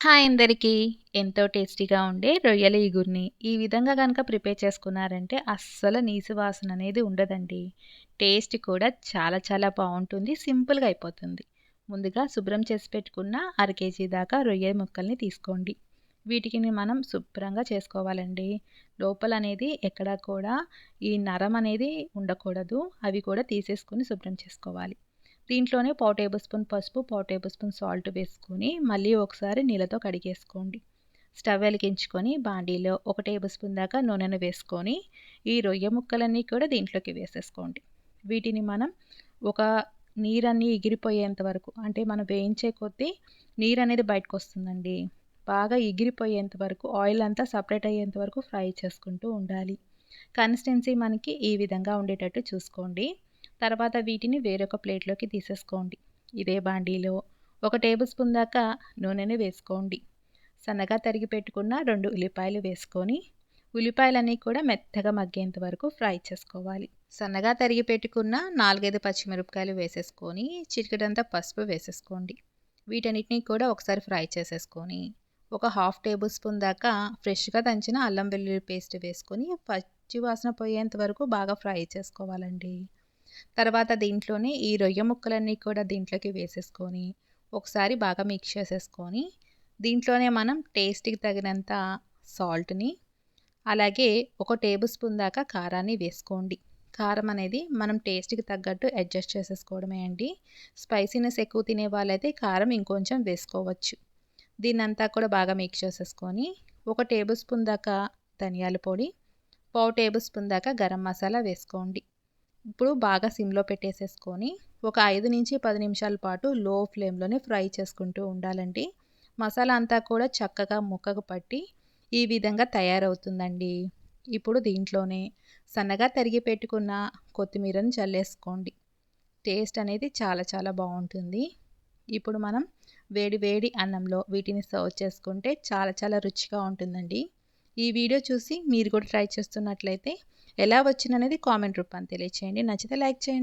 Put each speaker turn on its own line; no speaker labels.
Hi అందరికీ! ఎంతో టేస్టీగా ఉండే రొయ్యల ఇగురిని ఈ విధంగా కనుక ప్రిపేర్ చేసుకున్నారంటే అస్సలు నీసు వాసన అనేది ఉండదండి. టేస్ట్ కూడా చాలా చాలా బాగుంటుంది సింపుల్‌గా అయిపోతుంది. ముందుగా శుభ్రం చేసి పెట్టుకున్న అర కేజీ దాకా రొయ్య ముక్కల్ని తీసుకోండి. వీటికిని మనం శుభ్రంగా చేసుకోవాలండి. లోపల అనేది ఎక్కడా కూడా ఈ నరం అనేది ఉండకూడదు. అవి కూడా తీసేసుకొని శుభ్రం చేసుకోవాలి. దీంట్లోనే పావు టేబుల్ స్పూన్ పసుపు, పావు టేబుల్ స్పూన్ సాల్ట్ వేసుకొని మళ్ళీ ఒకసారి నీళ్ళతో కడిగేసుకోండి. స్టవ్ వెలిగించుకొని బాండీలో ఒక టేబుల్ స్పూన్ దాకా నూనెను వేసుకొని ఈ రొయ్య ముక్కలన్నీ కూడా దీంట్లోకి వేసేసుకోండి. వీటిని మనం ఒక నీరన్నీ ఎగిరిపోయేంత వరకు అంటే మనం వేయించే కొద్దీ నీరనేది బయటకొస్తుందండి. బాగా ఎగిరిపోయేంత వరకు ఆయిల్ అంతా సపరేట్ అయ్యేంత వరకు ఫ్రై చేసుకుంటూ ఉండాలి. కన్సిస్టెన్సీ మనకి ఈ విధంగా ఉండేటట్టు చూసుకోండి. తర్వాత వీటిని వేరొక ప్లేట్‌లోకి తీసేసుకోండి. ఇదే బాండీలో ఒక టేబుల్ స్పూన్ దాకా నూనెని వేసుకోండి. సన్నగా తరిగి పెట్టుకున్న రెండు ఉల్లిపాయలు వేసుకొని ఉల్లిపాయలన్నీ కూడా మెత్తగా మగ్గేంత వరకు ఫ్రై చేసుకోవాలి. సన్నగా తరిగి పెట్టుకున్న 4, 5 పచ్చిమిరపకాయలు వేసేసుకొని చిటికడంతా పసుపు వేసేసుకోండి. వీటన్నిటిని కూడా ఒకసారి ఫ్రై చేసేసుకొని ఒక హాఫ్ టేబుల్ స్పూన్ దాకా ఫ్రెష్‌గా దంచిన అల్లం వెల్లుల్లి పేస్ట్ వేసుకొని పచ్చి వాసన పోయేంత వరకు బాగా ఫ్రై చేసుకోవాలండి. తర్వాత దీంట్లోనే ఈ రొయ్య ముక్కలన్నీ కూడా దీంట్లోకి వేసేసుకొని ఒకసారి బాగా మిక్స్ చేసేసుకొని దీంట్లోనే మనం టేస్ట్‌కి తగినంత సాల్ట్‌ని అలాగే ఒక టేబుల్ స్పూన్ దాకా కారాన్ని వేసుకోండి. కారం అనేది మనం టేస్ట్‌కి తగ్గట్టు అడ్జస్ట్ చేసేసుకోవడమే అండి. స్పైసీనెస్ ఎక్కువ తినే వాళ్ళైతే కారం ఇంకొంచెం వేసుకోవచ్చు. దీన్నంతా కూడా బాగా మిక్స్ చేసేసుకొని ఒక టేబుల్ స్పూన్ దాకా ధనియాల పొడి, పావు టేబుల్ స్పూన్ దాకా గరం మసాలా వేసుకోండి. ఇప్పుడు బాగా సిమ్‌లో పెట్టేసేసుకొని ఒక 5-10 నిమిషాల పాటు లో ఫ్లేమ్‌లోనే ఫ్రై చేసుకుంటూ ఉండాలండి. మసాలా అంతా కూడా చక్కగా ముక్కకు పట్టి ఈ విధంగా తయారవుతుందండి. ఇప్పుడు దీంట్లోనే సన్నగా తరిగి పెట్టుకున్న కొత్తిమీరను చల్లేసుకోండి. టేస్ట్ అనేది చాలా చాలా బాగుంటుంది ఇప్పుడు మనం వేడి వేడి అన్నంలో వీటిని సర్వ్ చేసుకుంటే చాలా చాలా రుచిగా ఉంటుందండి. ఈ వీడియో చూసి మీరు కూడా ట్రై చేస్తున్నట్లయితే ఎలా వచ్చిందనేది కామెంట్ రూపాన్ని తెలియచేయండి. నచ్చితే లైక్ చేయండి.